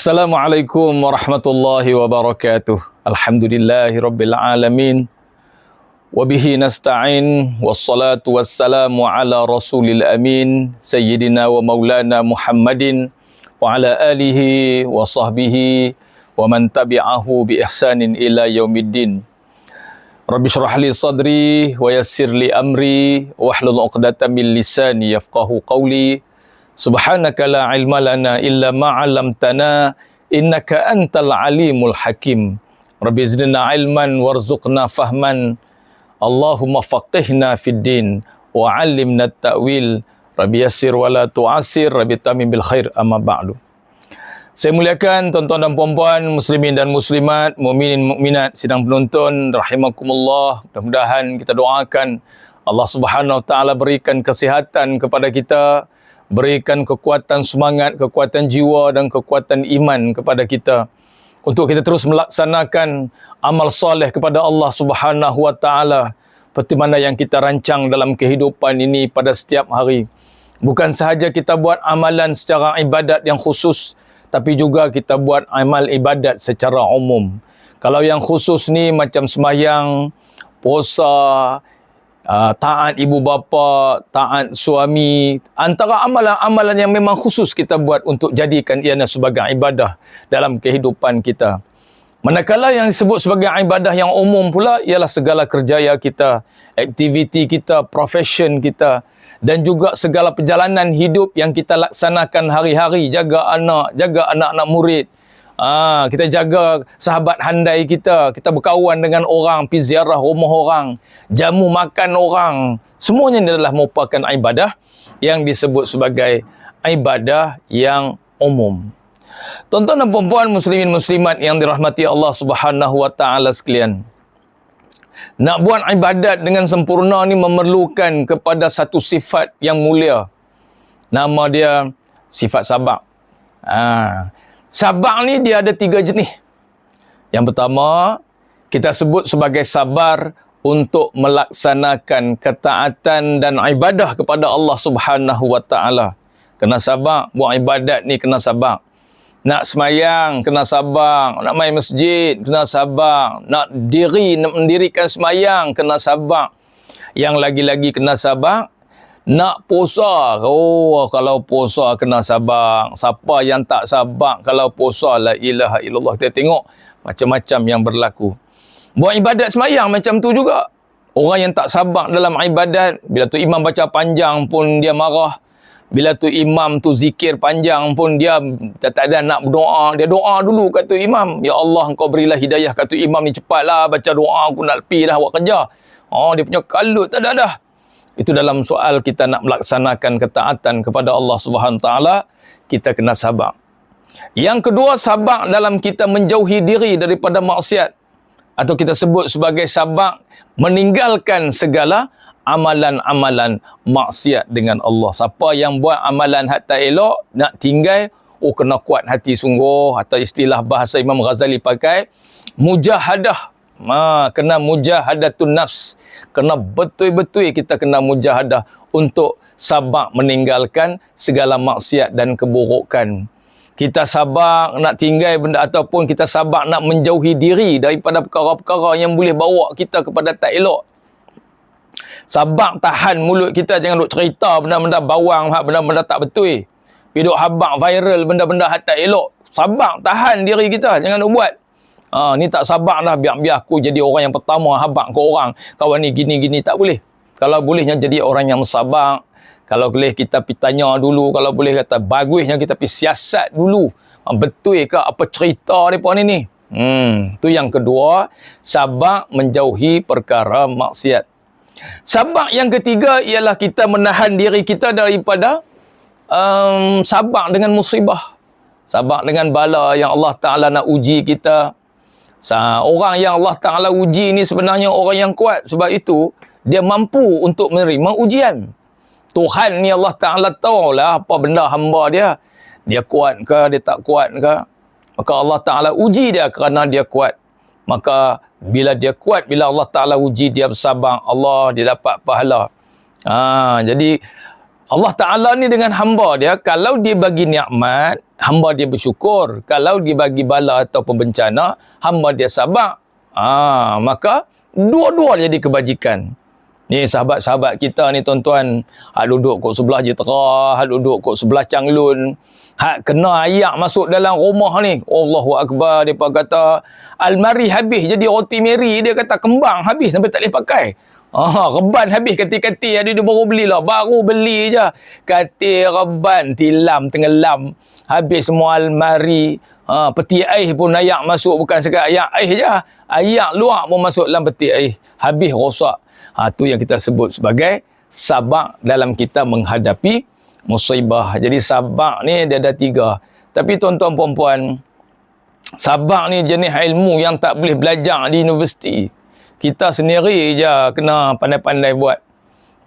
السلام عليكم ورحمة الله وبركاته. الحمد لله رب العالمين. وبه نستعين والصلاة والسلام على رسول الأمين سيدنا ومولانا محمد وعلى آله وصحبه ومن تبعه بإحسان إلى يوم الدين. رب اشرح لي صدري ويسر لي أمري واحلل عقدة من لساني يفقه قولي. Subhanaka la ilma lana illa ma 'allamtana innaka antal alimul hakim. Rabbi zidna ilman warzuqna fahman. Allahumma faqihna fid din wa 'allimna at-ta'wil. Rabbi yassir wa la tu'assir Rabbi tamim bil khair amma ba'du. Saya muliakan tuan-tuan dan puan-puan muslimin dan muslimat mukminin mukminat sidang penonton rahimakumullah. Mudah-mudahan kita doakan Allah Subhanahu wa taala berikan kesihatan kepada kita berikan kekuatan semangat kekuatan jiwa dan kekuatan iman kepada kita untuk kita terus melaksanakan amal soleh kepada Allah Subhanahu wa taala seperti mana yang kita rancang dalam kehidupan ini pada setiap hari. Bukan sahaja kita buat amalan secara ibadat yang khusus tapi juga kita buat amal ibadat secara umum. Kalau yang khusus ni macam sembahyang, puasa, uh, taat ibu bapa, taat suami, antara amalan-amalan yang memang khusus kita buat untuk jadikan ianya sebagai ibadah dalam kehidupan kita. Manakala yang disebut sebagai ibadah yang umum pula ialah segala kerjaya kita, aktiviti kita, profession kita dan juga segala perjalanan hidup yang kita laksanakan hari-hari, jaga anak, jaga anak-anak murid, Ah, kita jaga sahabat handai kita, kita berkawan dengan orang, pergi ziarah rumah orang, jamu makan orang. Semuanya ini adalah merupakan ibadah yang disebut sebagai ibadah yang umum. Tuan-tuan dan puan muslimin muslimat yang dirahmati Allah Subhanahu wa taala sekalian. Nak buat ibadat dengan sempurna ni memerlukan kepada satu sifat yang mulia. Nama dia sifat sabar. Ah, Sabar ni dia ada tiga jenis. Yang pertama, kita sebut sebagai sabar untuk melaksanakan ketaatan dan ibadah kepada Allah Subhanahu wa taala. Kena sabar buat ibadat ni kena sabar. Nak semayang kena sabar, nak main masjid kena sabar, nak diri nak mendirikan semayang kena sabar. Yang lagi-lagi kena sabar nak puasa. Oh kalau puasa kena sabar siapa yang tak sabar kalau puasa la ilaha illallah. Kita tengok macam-macam yang berlaku. Buat ibadat semayang macam tu juga. Orang yang tak sabar dalam ibadat bila tu imam baca panjang pun dia marah. Bila tu imam tu zikir panjang pun dia tak ada nak berdoa. Dia doa dulu kat tu imam. Ya Allah engkau berilah hidayah kat tu imam ni cepatlah. Baca doa aku nak pi dah buat kerja. Oh dia punya kalut tak ada dah itu dalam soal kita nak melaksanakan ketaatan kepada Allah Subhanahu taala kita kena sabar. Yang kedua sabar dalam kita menjauhi diri daripada maksiat. Atau kita sebut sebagai sabar meninggalkan segala amalan-amalan maksiat dengan Allah. Siapa yang buat amalan hatta elok nak tinggal oh kena kuat hati sungguh. Atau istilah bahasa Imam Ghazali pakai mujahadah Ma, kena mujahadatun nafs. Kena betul-betul kita kena mujahadah untuk sabar meninggalkan segala maksiat dan keburukan. Kita sabar nak tinggal benda ataupun kita sabar nak menjauhi diri daripada perkara-perkara yang boleh bawa kita kepada tak elok. Sabar tahan mulut kita jangan duk cerita benda-benda bawang, benda-benda tak betul. Piduk habak viral benda-benda tak elok. Sabar tahan diri kita jangan duk buat. Ha, ni tak sabar dah biar-biar aku jadi orang yang pertama habak ke orang. Kawan ni gini-gini tak boleh. Kalau bolehnya jadi orang yang sabar. Kalau boleh kita pergi tanya dulu. Kalau boleh kata bagusnya kita pergi siasat dulu. Ha, betul ke apa cerita mereka ni ni? Hmm, tu yang kedua. Sabar menjauhi perkara maksiat. Sabar yang ketiga ialah kita menahan diri kita daripada um, sabar dengan musibah. Sabar dengan bala yang Allah Ta'ala nak uji kita. Orang yang Allah Taala uji ni sebenarnya orang yang kuat sebab itu dia mampu untuk menerima ujian. Tuhan ni Allah Taala tahu lah apa benda hamba dia. Dia kuat ke dia tak kuat ke? Maka Allah Taala uji dia kerana dia kuat. Maka bila dia kuat bila Allah Taala uji dia bersabar, Allah dia dapat pahala. Ha, jadi Allah Taala ni dengan hamba dia kalau dia bagi nikmat, hamba dia bersyukur. Kalau dibagi bala atau bencana, hamba dia sabar. Ah, maka dua-dua jadi kebajikan. Ni sahabat-sahabat kita ni tuan-tuan, hak duduk kat sebelah Jitra, hak duduk kat sebelah Changlun, hak kena ayak masuk dalam rumah ni. Allahu Akbar, dia kata, almari habis jadi roti meri, dia kata kembang habis sampai tak boleh pakai. Ah, reban habis kati-kati ada dia baru beli lah. Baru beli je. Kati reban, tilam, tenggelam. Habis semua almari. Ha, peti air pun ayak masuk. Bukan sekadar ayak air je. Ayak luar pun masuk dalam peti air. Habis rosak. Ha, tu yang kita sebut sebagai sabak dalam kita menghadapi musibah. Jadi sabak ni dia ada tiga. Tapi tuan-tuan puan-puan, sabak ni jenis ilmu yang tak boleh belajar di universiti. Kita sendiri je kena pandai-pandai buat.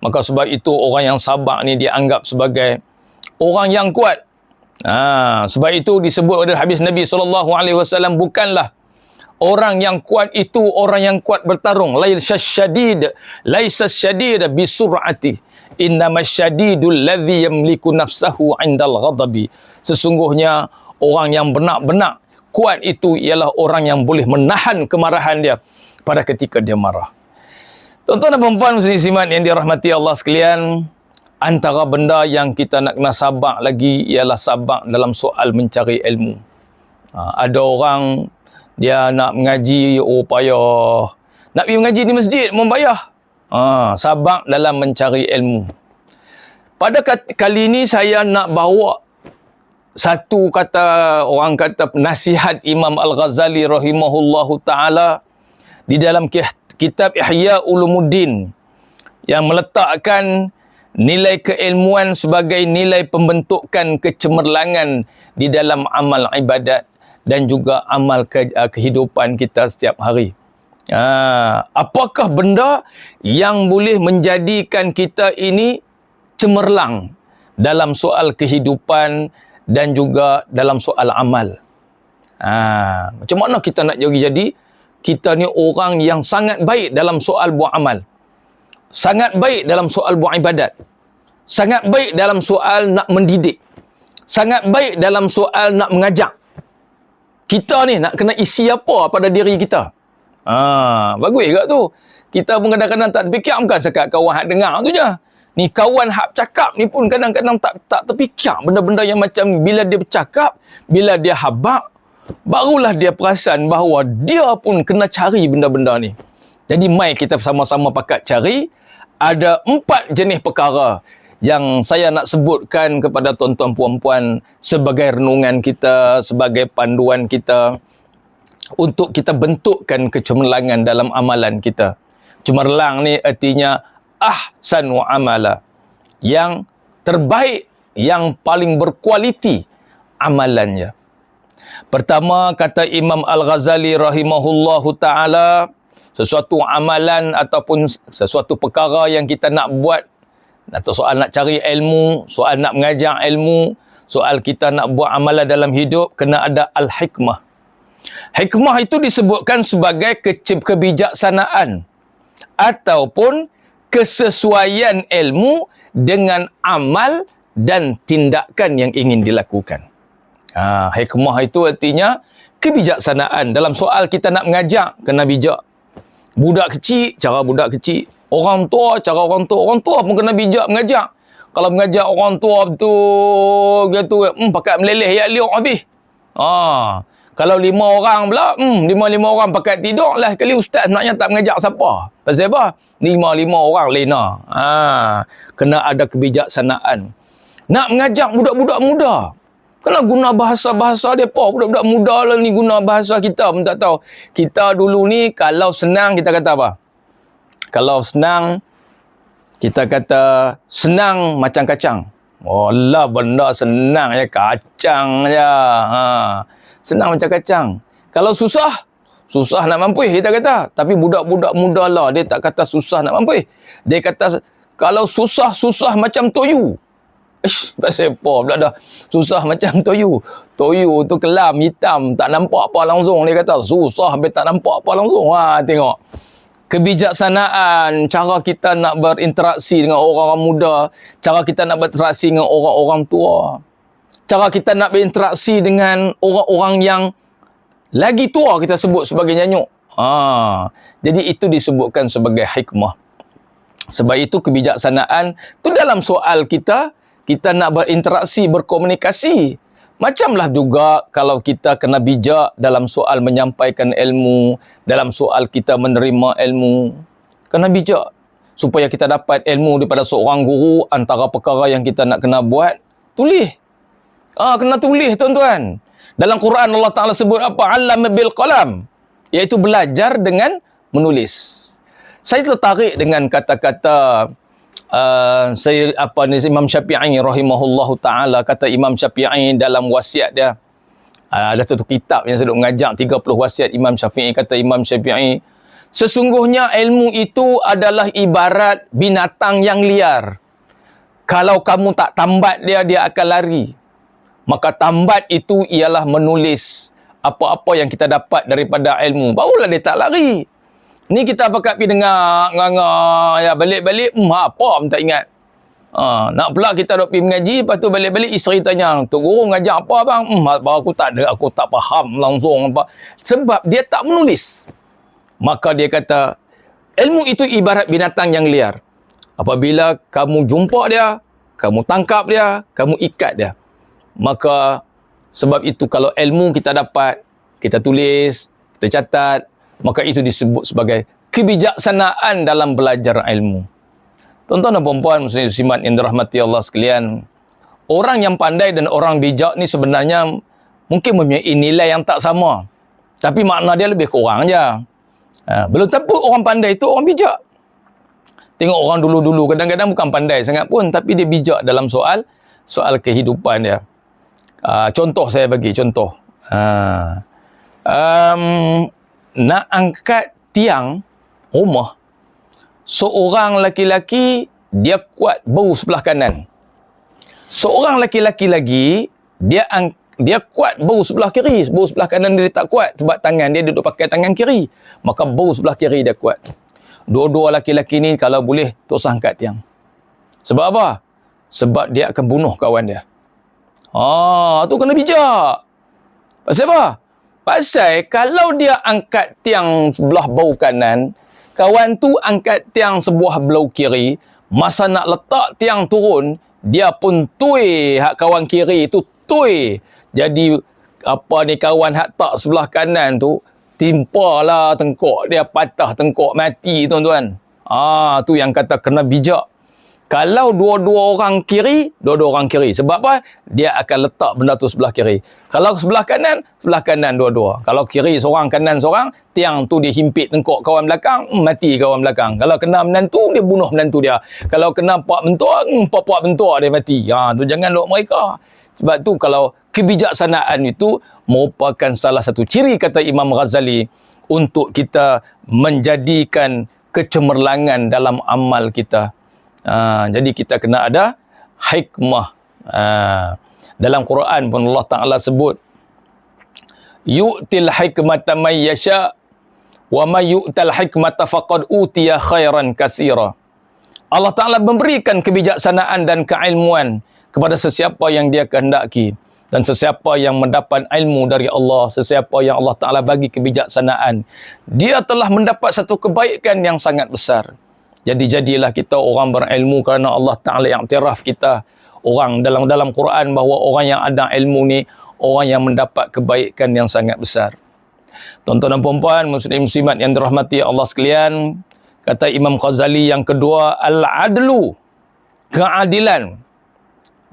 Maka sebab itu orang yang sabak ni dianggap sebagai orang yang kuat. Ha, sebab itu disebut oleh habis Nabi SAW bukanlah orang yang kuat itu orang yang kuat bertarung laisa syadid laisa syadid bisur'ati innama syadidul ladzi yamliku nafsahu 'indal ghadabi sesungguhnya orang yang benar-benar kuat itu ialah orang yang boleh menahan kemarahan dia pada ketika dia marah. Tuan-tuan dan puan-puan muslimat yang dirahmati Allah sekalian, antara benda yang kita nak kena sabak lagi ialah sabak dalam soal mencari ilmu. Ha, ada orang dia nak mengaji payah nak pergi mengaji di masjid membayar. Ha, sabak dalam mencari ilmu. Pada kali ini saya nak bawa satu kata orang kata nasihat Imam Al-Ghazali rahimahullahu taala di dalam kitab Ihya Ulumuddin yang meletakkan nilai keilmuan sebagai nilai pembentukan kecemerlangan di dalam amal ibadat dan juga amal ke, uh, kehidupan kita setiap hari. Uh, apakah benda yang boleh menjadikan kita ini cemerlang dalam soal kehidupan dan juga dalam soal amal? Uh, macam mana kita nak jadi jadi kita ni orang yang sangat baik dalam soal buat amal. Sangat baik dalam soal buat ibadat. Sangat baik dalam soal nak mendidik. Sangat baik dalam soal nak mengajak kita ni nak kena isi apa pada diri kita. Ha, bagus juga tu. Kita pun kadang-kadang tak terfikir bukan sekat kawan hak dengar tu je. Ni kawan hak cakap ni pun kadang-kadang tak tak terfikir benda-benda yang macam bila dia bercakap, bila dia habak, barulah dia perasan bahawa dia pun kena cari benda-benda ni. Jadi mai kita sama-sama pakat cari ada empat jenis perkara yang saya nak sebutkan kepada tuan-tuan puan-puan sebagai renungan kita, sebagai panduan kita untuk kita bentukkan kecemerlangan dalam amalan kita. Cemerlang ni artinya ahsan wa amala. Yang terbaik, yang paling berkualiti amalannya. Pertama kata Imam Al-Ghazali rahimahullahu taala sesuatu amalan ataupun sesuatu perkara yang kita nak buat atau soal nak cari ilmu, soal nak mengajar ilmu, soal kita nak buat amalan dalam hidup, kena ada al-hikmah. Hikmah itu disebutkan sebagai kebijaksanaan ataupun kesesuaian ilmu dengan amal dan tindakan yang ingin dilakukan. Ha, hikmah itu artinya kebijaksanaan. Dalam soal kita nak mengajak, kena bijak. Budak kecil, cara budak kecil. Orang tua, cara orang tua. Orang tua pun kena bijak mengajak. Kalau mengajak orang tua betul, gitu, hmm, pakai meleleh ya liuk habis. Ha. Kalau lima orang pula, hmm, lima-lima orang pakai tidur lah. Kali ustaz sebenarnya tak mengajak siapa. Pasal apa? Lima-lima orang lena. Ha. Kena ada kebijaksanaan. Nak mengajak budak-budak muda. Kena guna bahasa-bahasa dia apa? Budak-budak muda lah ni guna bahasa kita pun tak tahu. Kita dulu ni kalau senang kita kata apa? kalau senang kita kata senang macam kacang. Oh lah benda senang ya kacang ya. Ha. Senang macam kacang. Kalau susah, susah nak mampu kita kata. Tapi budak-budak muda lah dia tak kata susah nak mampu. Dia kata kalau susah susah macam toyu. Ish, pasal apa pula dah susah macam toyu. Toyu tu kelam hitam tak nampak apa langsung dia kata susah sampai tak nampak apa langsung. Ha tengok kebijaksanaan, cara kita nak berinteraksi dengan orang-orang muda, cara kita nak berinteraksi dengan orang-orang tua. cara kita nak berinteraksi dengan orang-orang yang lagi tua kita sebut sebagai nyanyuk. Ha, jadi itu disebutkan sebagai hikmah. Sebab itu kebijaksanaan tu dalam soal kita kita nak berinteraksi, berkomunikasi. Macamlah juga kalau kita kena bijak dalam soal menyampaikan ilmu, dalam soal kita menerima ilmu. Kena bijak supaya kita dapat ilmu daripada seorang guru antara perkara yang kita nak kena buat, tulis. Ah, kena tulis tuan-tuan. Dalam Quran Allah Taala sebut apa? Alam bil qalam, iaitu belajar dengan menulis. Saya tertarik dengan kata-kata uh, saya apa ni Imam Syafi'i rahimahullahu taala kata Imam Syafi'i dalam wasiat dia uh, ada satu kitab yang saya duk mengajak 30 wasiat Imam Syafi'i. Kata Imam Syafi'i sesungguhnya ilmu itu adalah ibarat binatang yang liar. Kalau kamu tak tambat dia dia akan lari. Maka tambat itu ialah menulis apa-apa yang kita dapat daripada ilmu. Barulah dia tak lari Ni kita pakat pergi dengar nganga ya balik-balik hmm, apa pun tak ingat. Ha, nak pula kita dok pergi mengaji lepas tu balik-balik isteri tanya, "Tok guru ngajar apa bang?" Hmm, aku tak ada, aku tak faham langsung apa. Sebab dia tak menulis. Maka dia kata, ilmu itu ibarat binatang yang liar. Apabila kamu jumpa dia, kamu tangkap dia, kamu ikat dia. Maka sebab itu kalau ilmu kita dapat, kita tulis, kita catat, maka itu disebut sebagai kebijaksanaan dalam belajar ilmu. Tuan-tuan dan puan-puan muslim simat yang dirahmati Allah sekalian, orang yang pandai dan orang bijak ni sebenarnya mungkin mempunyai nilai yang tak sama. Tapi makna dia lebih kurang aja. Ha, belum tentu orang pandai itu orang bijak. Tengok orang dulu-dulu kadang-kadang bukan pandai sangat pun tapi dia bijak dalam soal soal kehidupan dia. Ha, contoh saya bagi contoh. Ha. Um, nak angkat tiang rumah seorang laki-laki dia kuat bau sebelah kanan. Seorang laki-laki lagi dia ang, dia kuat bau sebelah kiri. Bau sebelah kanan dia tak kuat sebab tangan dia duduk pakai tangan kiri. Maka bau sebelah kiri dia kuat. Dua-dua laki-laki ni kalau boleh terus angkat tiang. Sebab apa? Sebab dia akan bunuh kawan dia. Ah tu kena bijak. Pasal apa Pasal kalau dia angkat tiang sebelah bau kanan, kawan tu angkat tiang sebuah belah kiri, masa nak letak tiang turun, dia pun tui hak kawan kiri tu tui. Jadi apa ni kawan hak tak sebelah kanan tu timpalah tengkok dia patah tengkok mati tuan-tuan. Ah tu yang kata kena bijak. Kalau dua-dua orang kiri, dua-dua orang kiri. Sebab apa? Dia akan letak benda tu sebelah kiri. Kalau sebelah kanan, sebelah kanan dua-dua. Kalau kiri seorang, kanan seorang, tiang tu dia himpit tengkok kawan belakang, hmm, mati kawan belakang. Kalau kena menantu, dia bunuh menantu dia. Kalau kena pak mentua, hmm, pak-pak mentua dia mati. Ha, tu jangan luk mereka. Sebab tu kalau kebijaksanaan itu merupakan salah satu ciri kata Imam Ghazali untuk kita menjadikan kecemerlangan dalam amal kita. Ha, jadi kita kena ada hikmah. Ha, dalam Quran pun Allah Taala sebut yu'til hikmata may yasha wa may yu'tal hikmata faqad utiya khairan katsira. Allah Taala memberikan kebijaksanaan dan keilmuan kepada sesiapa yang dia kehendaki dan sesiapa yang mendapat ilmu dari Allah, sesiapa yang Allah Taala bagi kebijaksanaan, dia telah mendapat satu kebaikan yang sangat besar. Jadi jadilah kita orang berilmu kerana Allah Taala yang tiraf kita orang dalam dalam Quran bahawa orang yang ada ilmu ni orang yang mendapat kebaikan yang sangat besar. Tuan-tuan dan puan-puan muslim muslimat yang dirahmati Allah sekalian, kata Imam Ghazali yang kedua al-adlu keadilan.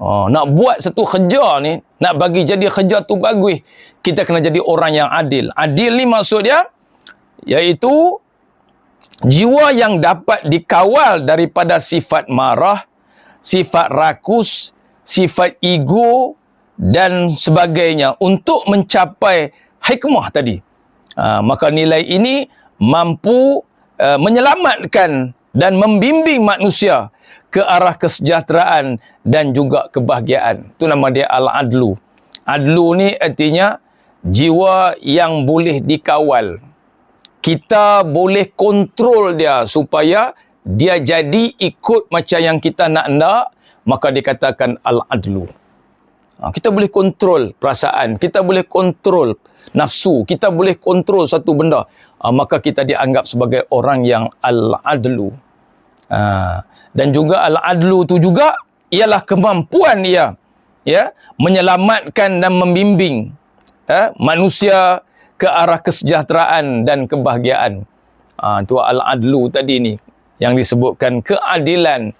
Oh, nak buat satu kerja ni, nak bagi jadi kerja tu bagus, kita kena jadi orang yang adil. Adil ni maksud dia iaitu jiwa yang dapat dikawal daripada sifat marah, sifat rakus, sifat ego dan sebagainya untuk mencapai hikmah tadi. Ha, maka nilai ini mampu uh, menyelamatkan dan membimbing manusia ke arah kesejahteraan dan juga kebahagiaan. Itu nama dia al-adlu. Adlu ni artinya jiwa yang boleh dikawal kita boleh kontrol dia supaya dia jadi ikut macam yang kita nak nak maka dikatakan al-adlu Ha, kita boleh kontrol perasaan, kita boleh kontrol nafsu, kita boleh kontrol satu benda. Ha, maka kita dianggap sebagai orang yang al-adlu. Ha, dan juga al-adlu tu juga ialah kemampuan ia ya menyelamatkan dan membimbing ya, manusia ke arah kesejahteraan dan kebahagiaan. Ha, tu al-adlu tadi ni yang disebutkan keadilan.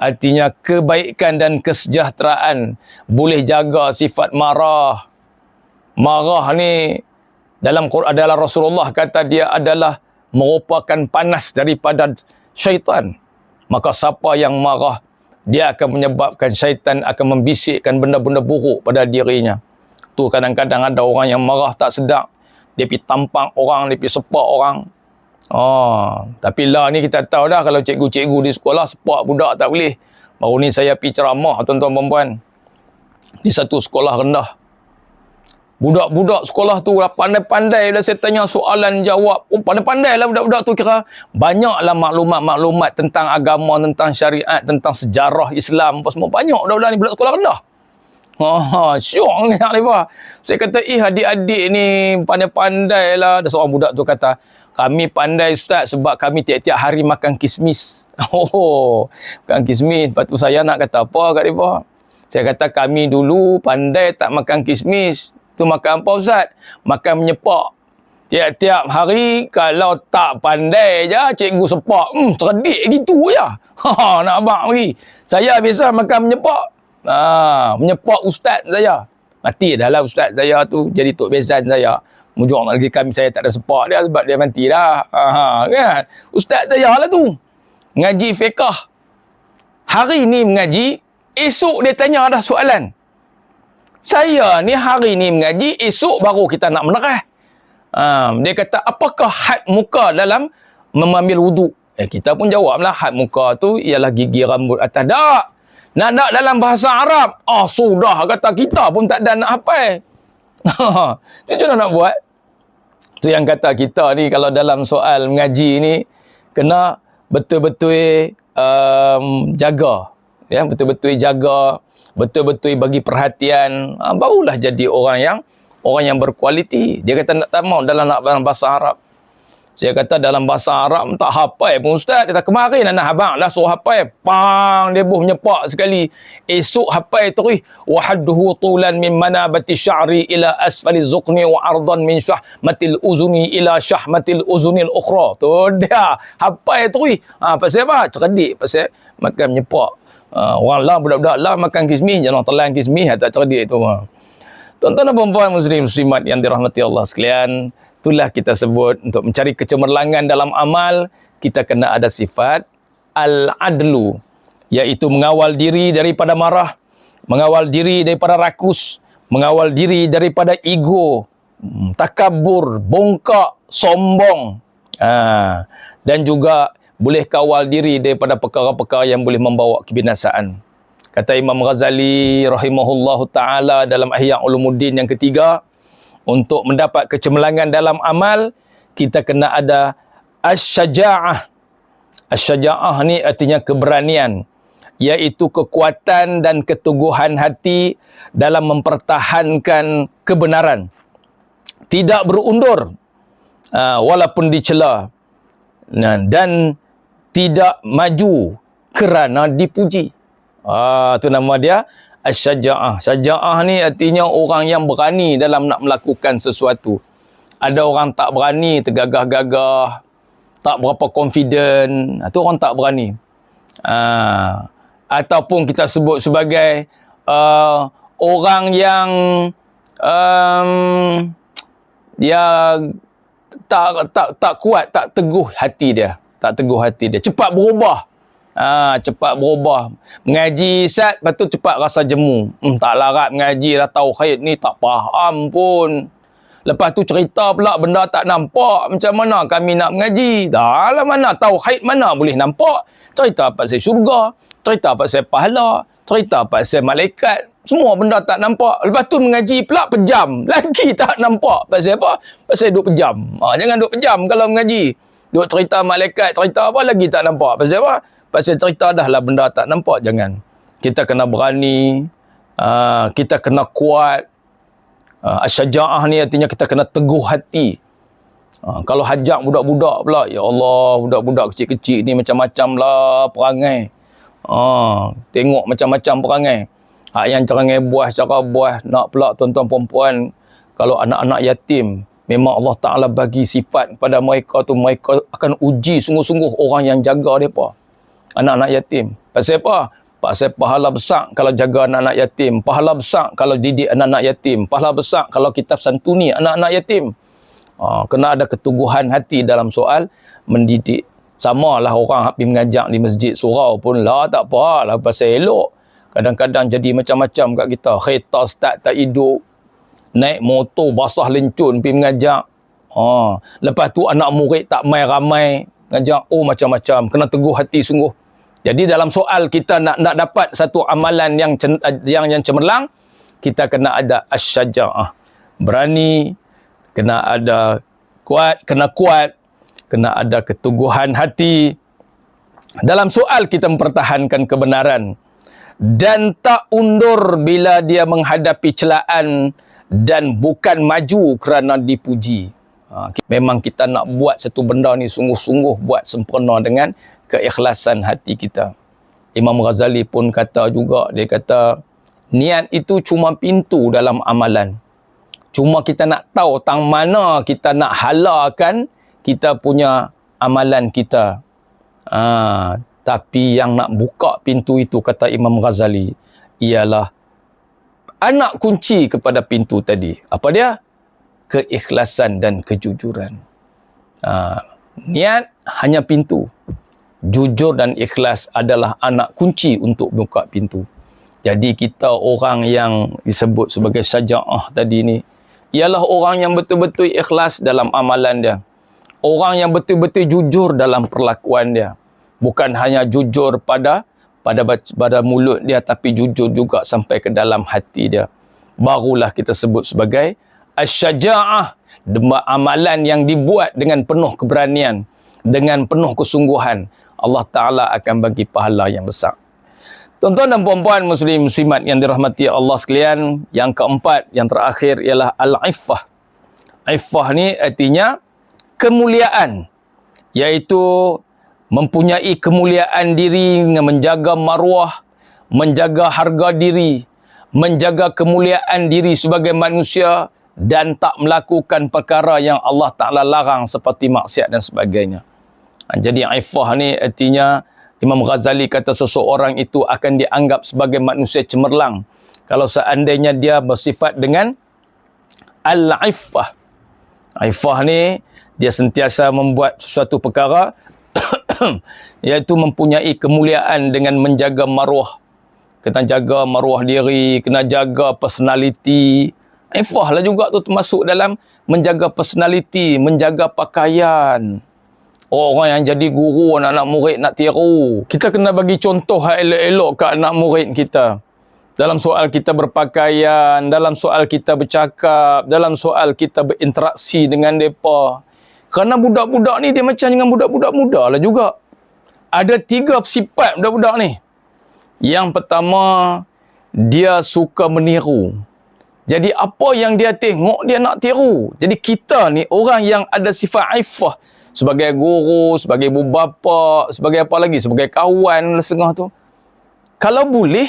Artinya kebaikan dan kesejahteraan. Boleh jaga sifat marah. Marah ni dalam Quran adalah Rasulullah kata dia adalah merupakan panas daripada syaitan. Maka siapa yang marah dia akan menyebabkan syaitan akan membisikkan benda-benda buruk pada dirinya. Tu kadang-kadang ada orang yang marah tak sedap dia pergi tampang orang dia pergi sepak orang Oh, tapi lah ni kita tahu dah kalau cikgu-cikgu di sekolah sepak budak tak boleh. Baru ni saya pergi ceramah tuan-tuan perempuan. Di satu sekolah rendah. Budak-budak sekolah tu lah pandai-pandai bila saya tanya soalan jawab. Oh, pandai-pandai lah budak-budak tu kira. Banyaklah maklumat-maklumat tentang agama, tentang syariat, tentang sejarah Islam. Apa semua. Banyak budak-budak ni budak sekolah rendah. Ha, syok ni Saya kata, eh adik-adik ni pandai-pandai lah. Ada seorang budak tu kata, kami pandai ustaz sebab kami tiap-tiap hari makan kismis. Oh, makan kismis. Lepas tu saya nak kata apa kat dia? Saya kata kami dulu pandai tak makan kismis. Tu makan apa ustaz? Makan menyepak. Tiap-tiap hari kalau tak pandai je cikgu sepak. Hmm, cerdik gitu ya. Ha, nak abang lagi. Saya biasa makan menyepak. Ha, menyepak ustaz saya. Mati dah lah ustaz saya tu jadi tok besan saya. Mujur lagi kami saya tak ada sepak dia sebab dia mati dah. Ha, kan? Ustaz saya lah tu. Ngaji fiqah. Hari ni mengaji, esok dia tanya ada soalan. Saya ni hari ni mengaji, esok baru kita nak menerah. Ha, dia kata, apakah had muka dalam mengambil wuduk? Eh, kita pun jawablah, had muka tu ialah gigi rambut atas. Tak. Nak nak dalam bahasa Arab. Ah, sudah. Kata kita pun tak ada nak apa. Itu macam nak buat? Itu yang kata kita ni kalau dalam soal mengaji ni kena betul-betul um, jaga. Ya, betul-betul jaga, betul-betul bagi perhatian, ha, barulah jadi orang yang orang yang berkualiti. Dia kata nak tamu dalam nak bahasa Arab. Saya kata dalam bahasa Arab tak hafal pun ustaz. Dia kata kemarin anak abang lah suruh hafal. Pang dia buh nyepak sekali. Esok hafal terus. Wahadduhu tulan min manabati sya'ri ila asfali zuqni wa ardan min syahmatil uzuni ila syahmatil uzunil ukhra. Tu dia. Hafal terus. Ha, pasal apa? Cerdik. Pasal makan menyepak. Ha, orang lah budak-budak lah makan kismis. Jangan telan kismis. Tak cerdik tu. Ha. Tuan-tuan dan perempuan muslim muslimat yang dirahmati Allah sekalian itulah kita sebut untuk mencari kecemerlangan dalam amal kita kena ada sifat al-adlu iaitu mengawal diri daripada marah mengawal diri daripada rakus mengawal diri daripada ego hmm, takabur bongkak sombong ha. dan juga boleh kawal diri daripada perkara-perkara yang boleh membawa kebinasaan kata Imam Ghazali rahimahullahu taala dalam Ihya Ulumuddin yang ketiga untuk mendapat kecemerlangan dalam amal kita kena ada asy-syaja'ah. Asy-syaja'ah ni artinya keberanian iaitu kekuatan dan keteguhan hati dalam mempertahankan kebenaran. Tidak berundur uh, walaupun dicela nah, dan tidak maju kerana dipuji. Ah tu nama dia Asyaja'ah. Syaja'ah ni artinya orang yang berani dalam nak melakukan sesuatu. Ada orang tak berani, tergagah-gagah, tak berapa confident. Itu orang tak berani. Uh, ataupun kita sebut sebagai uh, orang yang um, dia tak tak tak kuat, tak teguh hati dia. Tak teguh hati dia. Cepat berubah. Ha, cepat berubah. Mengaji sat, lepas tu cepat rasa jemu. Hmm, tak larat mengaji dah tauhid ni, tak faham pun. Lepas tu cerita pula benda tak nampak. Macam mana kami nak mengaji? Dah lah mana tauhid mana boleh nampak. Cerita pasal syurga. Cerita pasal pahala. Cerita pasal malaikat. Semua benda tak nampak. Lepas tu mengaji pula pejam. Lagi tak nampak. Pasal apa? Pasal duduk pejam. Ha, jangan duduk pejam kalau mengaji. Duduk cerita malaikat, cerita apa lagi tak nampak. Pasal apa? Pasal cerita dah lah benda tak nampak, jangan. Kita kena berani uh, kita kena kuat. Asyaja'ah ni artinya kita kena teguh hati. Uh, kalau hajak budak-budak pula ya Allah budak-budak kecil-kecil ni macam-macam lah perangai. Uh, tengok macam-macam perangai. Hak yang cerangai buah cara buah nak pula tuan-tuan perempuan kalau anak-anak yatim memang Allah Ta'ala bagi sifat pada mereka tu mereka akan uji sungguh-sungguh orang yang jaga mereka anak-anak yatim. Pasal apa? pasal pahala besar kalau jaga anak-anak yatim. Pahala besar kalau didik anak-anak yatim. Pahala besar kalau kita santuni anak-anak yatim. Ha, kena ada keteguhan hati dalam soal mendidik. Sama lah orang pergi mengajak di masjid. Surau pun lah tak apa lah pasal elok. Kadang-kadang jadi macam-macam kat kita. Kereta start tak hidup. Naik motor basah lencun pergi mengajak ha. lepas tu anak murid tak main ramai. Mengajak oh macam-macam. Kena teguh hati sungguh jadi dalam soal kita nak nak dapat satu amalan yang yang yang cemerlang kita kena ada asyaja'ah berani kena ada kuat kena kuat kena ada keteguhan hati dalam soal kita mempertahankan kebenaran dan tak undur bila dia menghadapi celaan dan bukan maju kerana dipuji. Ha, memang kita nak buat satu benda ni sungguh-sungguh buat sempurna dengan keikhlasan hati kita. Imam Ghazali pun kata juga, dia kata, niat itu cuma pintu dalam amalan. Cuma kita nak tahu tang mana kita nak halalkan kita punya amalan kita. Ha, tapi yang nak buka pintu itu kata Imam Ghazali ialah anak kunci kepada pintu tadi. Apa dia? Keikhlasan dan kejujuran. Ha, niat hanya pintu. Jujur dan ikhlas adalah anak kunci untuk buka pintu. Jadi kita orang yang disebut sebagai syaja'ah tadi ni ialah orang yang betul-betul ikhlas dalam amalan dia. Orang yang betul-betul jujur dalam perlakuan dia bukan hanya jujur pada pada pada mulut dia tapi jujur juga sampai ke dalam hati dia barulah kita sebut sebagai asyaja'ah amalan yang dibuat dengan penuh keberanian dengan penuh kesungguhan Allah Ta'ala akan bagi pahala yang besar Tuan-tuan dan puan-puan muslim muslimat yang dirahmati Allah sekalian yang keempat yang terakhir ialah al-iffah iffah ni artinya kemuliaan iaitu mempunyai kemuliaan diri dengan menjaga maruah, menjaga harga diri, menjaga kemuliaan diri sebagai manusia dan tak melakukan perkara yang Allah Ta'ala larang seperti maksiat dan sebagainya. Ha, jadi ifah ni artinya Imam Ghazali kata seseorang itu akan dianggap sebagai manusia cemerlang kalau seandainya dia bersifat dengan al-ifah. Ifah ni dia sentiasa membuat sesuatu perkara iaitu mempunyai kemuliaan dengan menjaga maruah. Kena jaga maruah diri kena jaga personality ifah lah juga tu termasuk dalam menjaga personality menjaga pakaian orang yang jadi guru anak-anak murid nak tiru kita kena bagi contoh elok-elok ke anak murid kita dalam soal kita berpakaian dalam soal kita bercakap dalam soal kita berinteraksi dengan mereka kerana budak-budak ni dia macam dengan budak-budak muda lah juga. Ada tiga sifat budak-budak ni. Yang pertama, dia suka meniru. Jadi apa yang dia tengok, dia nak tiru. Jadi kita ni orang yang ada sifat aifah. Sebagai guru, sebagai ibu bapa, sebagai apa lagi, sebagai kawan setengah tu. Kalau boleh,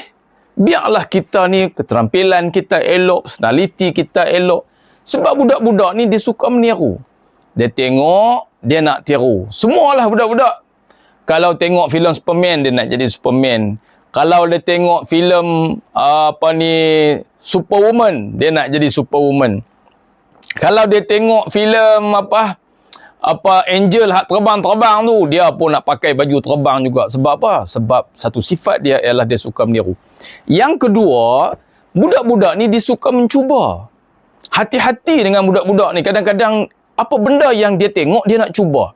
biarlah kita ni keterampilan kita elok, personality kita elok. Sebab budak-budak ni dia suka meniru. Dia tengok, dia nak tiru. Semualah budak-budak. Kalau tengok filem Superman, dia nak jadi Superman. Kalau dia tengok filem apa ni Superwoman, dia nak jadi Superwoman. Kalau dia tengok filem apa apa Angel hak terbang-terbang tu, dia pun nak pakai baju terbang juga. Sebab apa? Sebab satu sifat dia ialah dia suka meniru. Yang kedua, budak-budak ni dia suka mencuba. Hati-hati dengan budak-budak ni. Kadang-kadang apa benda yang dia tengok dia nak cuba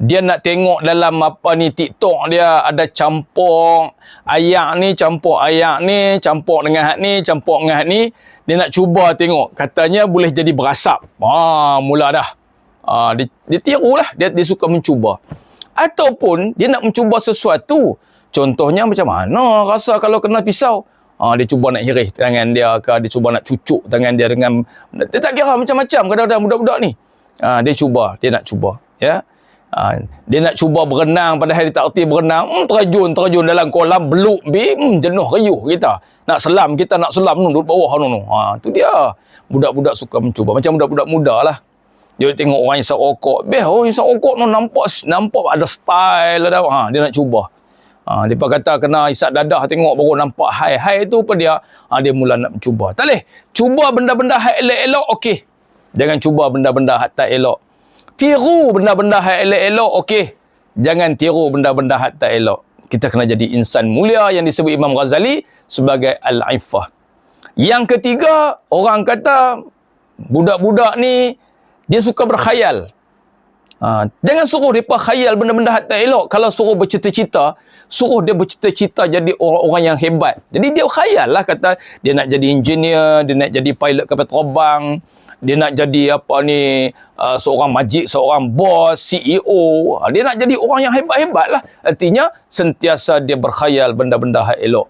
dia nak tengok dalam apa ni TikTok dia ada campur ayat ni campur ayat ni campur dengan hak ni campur dengan hak ni. Dia nak cuba tengok. Katanya boleh jadi berasap. Ha mula dah. Ha, dia, dia tiru lah. Dia, dia suka mencuba. Ataupun dia nak mencuba sesuatu. Contohnya macam mana? Rasa kalau kena pisau. Ha, dia cuba nak hirih tangan dia ke, dia cuba nak cucuk tangan dia dengan dia tak kira macam-macam kadang-kadang budak-budak ni. Ha, dia cuba, dia nak cuba, ya. Ha, dia nak cuba berenang padahal dia tak berenang. Hmm, terjun, terjun dalam kolam beluk bi, hmm, jenuh riuh kita. Nak selam, kita nak selam tu duduk bawah tu. Ha, tu dia. Budak-budak suka mencuba macam budak-budak muda lah. Dia tengok orang isap rokok. Beh, orang isap rokok tu nampak nampak ada style dah. Ha, dia nak cuba. Ha, dia kata kena isap dadah tengok baru nampak hai. Hai tu apa dia? Ha, dia mula nak cuba. Tak boleh. Cuba benda-benda hai elok-elok, okey. Jangan cuba benda-benda hai tak elok tiru benda-benda yang elok-elok, okey. Jangan tiru benda-benda yang tak elok. Kita kena jadi insan mulia yang disebut Imam Ghazali sebagai al-iffah. Yang ketiga, orang kata budak-budak ni dia suka berkhayal. Ha, jangan suruh mereka khayal benda-benda yang tak elok. Kalau suruh bercita-cita, suruh dia bercita-cita jadi orang-orang yang hebat. Jadi dia khayal lah kata dia nak jadi engineer, dia nak jadi pilot kapal terbang, dia nak jadi apa ni uh, seorang majik, seorang bos, CEO. Uh, dia nak jadi orang yang hebat-hebat lah. Artinya sentiasa dia berkhayal benda-benda yang elok.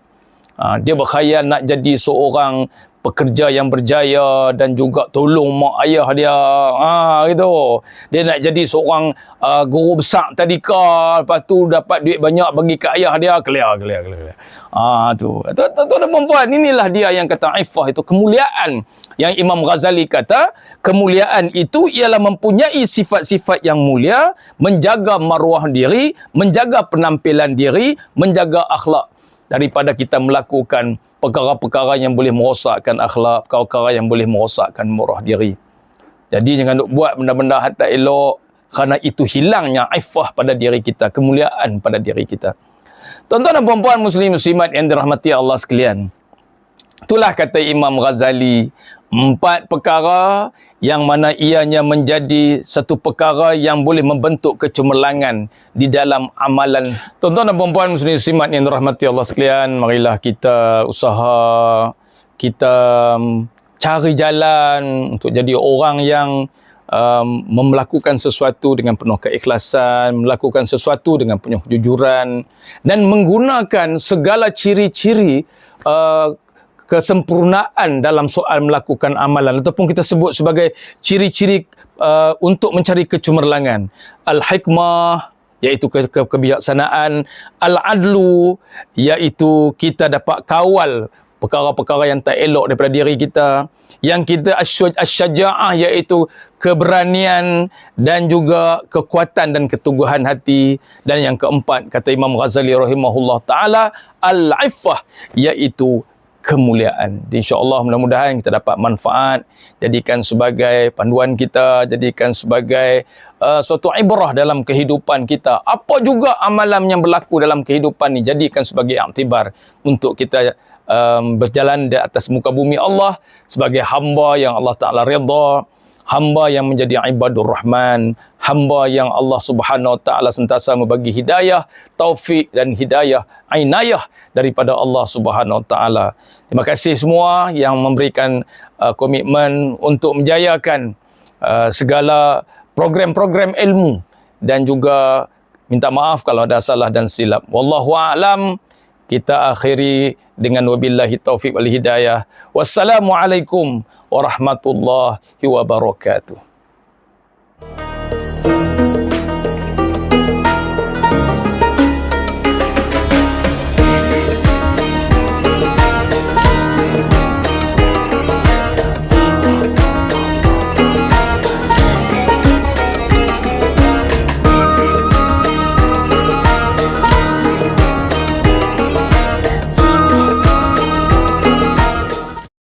Uh, dia berkhayal nak jadi seorang pekerja yang berjaya dan juga tolong mak ayah dia. Ha gitu. Dia nak jadi seorang uh, guru besar tadika, lepas tu dapat duit banyak bagi ke ayah dia. Clear, clear, clear. Ha tu. Tu tu, tu perempuan inilah dia yang kata ifah itu kemuliaan yang Imam Ghazali kata kemuliaan itu ialah mempunyai sifat-sifat yang mulia, menjaga maruah diri, menjaga penampilan diri, menjaga akhlak daripada kita melakukan perkara-perkara yang boleh merosakkan akhlak, perkara-perkara yang boleh merosakkan murah diri. Jadi jangan buat benda-benda hatta elok kerana itu hilangnya ifah pada diri kita, kemuliaan pada diri kita. Tuan-tuan dan puan-puan muslim muslimat yang dirahmati Allah sekalian. Itulah kata Imam Ghazali, empat perkara yang mana ianya menjadi satu perkara yang boleh membentuk kecemerlangan di dalam amalan. Tuan-tuan dan puan-puan muslim muslimat yang dirahmati Allah sekalian, marilah kita usaha kita um, cari jalan untuk jadi orang yang um, melakukan sesuatu dengan penuh keikhlasan, melakukan sesuatu dengan penuh kejujuran dan menggunakan segala ciri-ciri uh, kesempurnaan dalam soal melakukan amalan. Ataupun kita sebut sebagai ciri-ciri uh, untuk mencari kecemerlangan. Al-hikmah iaitu ke- ke- kebijaksanaan. Al-adlu iaitu kita dapat kawal perkara-perkara yang tak elok daripada diri kita. Yang kita asyaja'ah iaitu keberanian dan juga kekuatan dan keteguhan hati. Dan yang keempat kata Imam Ghazali rahimahullah taala al-iffah iaitu kemuliaan. InsyaAllah mudah-mudahan kita dapat manfaat, jadikan sebagai panduan kita, jadikan sebagai uh, suatu ibrah dalam kehidupan kita. Apa juga amalan yang berlaku dalam kehidupan ini, jadikan sebagai aktibar untuk kita um, berjalan di atas muka bumi Allah sebagai hamba yang Allah Ta'ala redha, hamba yang menjadi ibadur rahman hamba yang Allah Subhanahu wa taala sentiasa membagi hidayah taufik dan hidayah ainayah daripada Allah Subhanahu wa taala. Terima kasih semua yang memberikan uh, komitmen untuk menjayakan uh, segala program-program ilmu dan juga minta maaf kalau ada salah dan silap. Wallahu a'lam. Kita akhiri dengan wabillahi taufik wal hidayah. Wassalamu ورحمة الله وبركاته.